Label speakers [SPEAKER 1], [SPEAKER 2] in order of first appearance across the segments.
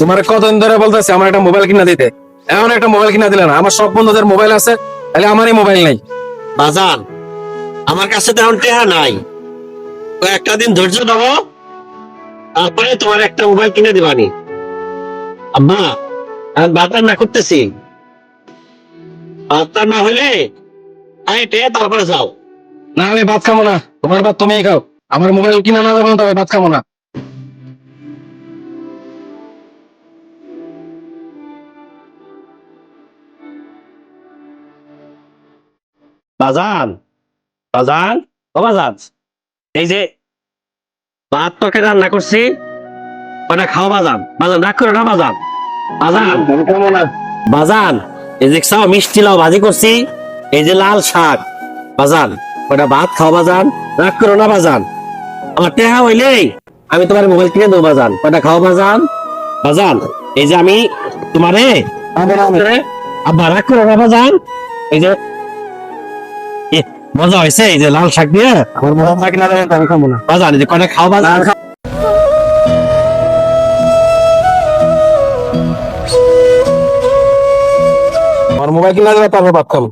[SPEAKER 1] তোমার কতদিন ধরে বলতেছে আমার একটা মোবাইল কিনা দিতে। এমন একটা মোবাইল কিনা দিলে না আমার সব বন্ধুদের মোবাইল আছে তাহলে আমারই মোবাইল নেই।
[SPEAKER 2] বাজান আমার কাছে তো এখন টেহা নাই। একটা দিন ধৈর্য দেবো তারপরে তোমার একটা মোবাইল কিনে দিবানি আম্মা আমি বাজার না করতেছি। বাজার না হইলে আমি টেহা তারপরে যাও।
[SPEAKER 1] না আমি ভাত খাব না তোমার ভাত তুমিই খাও। আমার মোবাইল কিনা না যাব তবে ভাত খাব না।
[SPEAKER 2] বাজান বাজান ও বাজান। এই যে ভাত তরকারি রান্না করছি ওটা খাও বাজান। বাজান রাগ করো না বাজান। বাজান। বাজান এই যে খাও মিষ্টি লাও ভাজি করছি এই যে লাল শাক। বাজান ওটা ভাত খাও বাজান রাগ করো না বাজান। আমার টেহা হইলেই আমি তোমার মোবাইল কিনে দেবো বাজান। ওটা খাও বাজান। বাজান এই যে আমি তোমারে আব্বা রাগ করো না বাজান। এই যে মজা হয়েছে এই যে লাল শাক দিয়ে?
[SPEAKER 1] আমার মোবাইল কিনা দেবেন আমি খাব না।
[SPEAKER 2] যে কয়টা খাও বা
[SPEAKER 1] আমার মোবাইল কিনা দেবে তারপর ভাত খাব।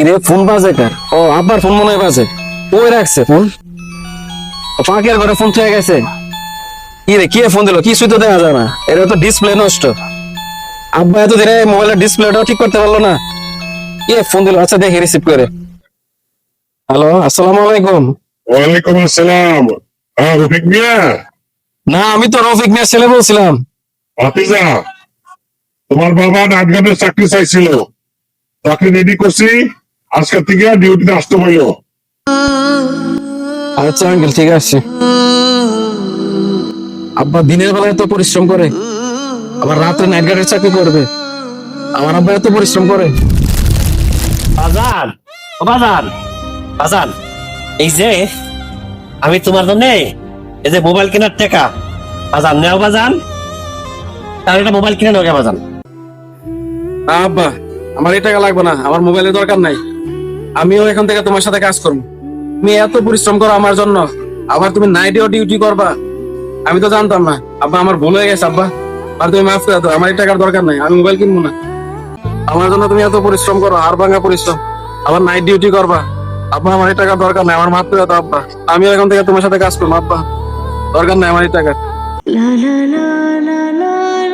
[SPEAKER 1] ইরে ফোন বাজে কার? ও আব্বার ফোন মনে হয় বাজে। ওই রাখছে ফোন ঘরে ফোন থেকে গেছে। কি রে কি ফোন দিল? কিছুই তো দেখা যায় না। এটা তো ডিসপ্লে নষ্ট। আব্বা এত দিনে মোবাইলের ডিসপ্লেটাও ঠিক করতে পারল না। কি ফোন দিল? আচ্ছা দেখি রিসিভ করে। হ্যালো আসসালামু আলাইকুম।
[SPEAKER 3] ওয়ালাইকুম আসসালাম। হ্যাঁ রফিক মিয়া?
[SPEAKER 1] না আমি তো রফিক মিয়া ছেলে বলছিলাম।
[SPEAKER 3] হাফিজা তোমার বাবা নাটগানের চাকরি চাইছিল। চাকরি রেডি করছি। আজকে থেকে ডিউটিতে আসতে হইল।
[SPEAKER 1] আচ্ছা আঙ্কেল ঠিক আছে। আব্বা দিনের বেলায় এত পরিশ্রম করে আবার রাতে নাইট গার্ডের চাকরি করবে। আমার আব্বা এত পরিশ্রম করে।
[SPEAKER 2] বাজান ও বাজান বাজান এই যে আমি তোমার জন্য এই যে মোবাইল কেনার টাকা বাজান নেও বাজান। তার একটা মোবাইল কিনে নেও গে বাজান।
[SPEAKER 1] আব্বা আমার এই টাকা লাগবে না, আমার মোবাইলের দরকার নাই। আমিও এখান থেকে তোমার সাথে কাজ করব। তুমি এত পরিশ্রম করো আমার জন্য, আবার তুমি নাইটেও ডিউটি করবা। আমি তো জানতাম না। আব্বা, আমার ভুল হয়ে গেছে, আব্বা। আর তুমি মাফ করে আমার এই টাকার দরকার নাই, আমি মোবাইল কিনবো না। আমার জন্য তুমি এত পরিশ্রম করো আর ভাঙা পরিশ্রম। আবার নাইট ডিউটি করবা। আব্বা, আমার এই টাকার দরকার নাই, আমার মাফ করে দাও, আব্বা। আমিও এখান থেকে তোমার সাথে কাজ করব, আব্বা। দরকার নাই আমার এই টাকা
[SPEAKER 4] La la la la la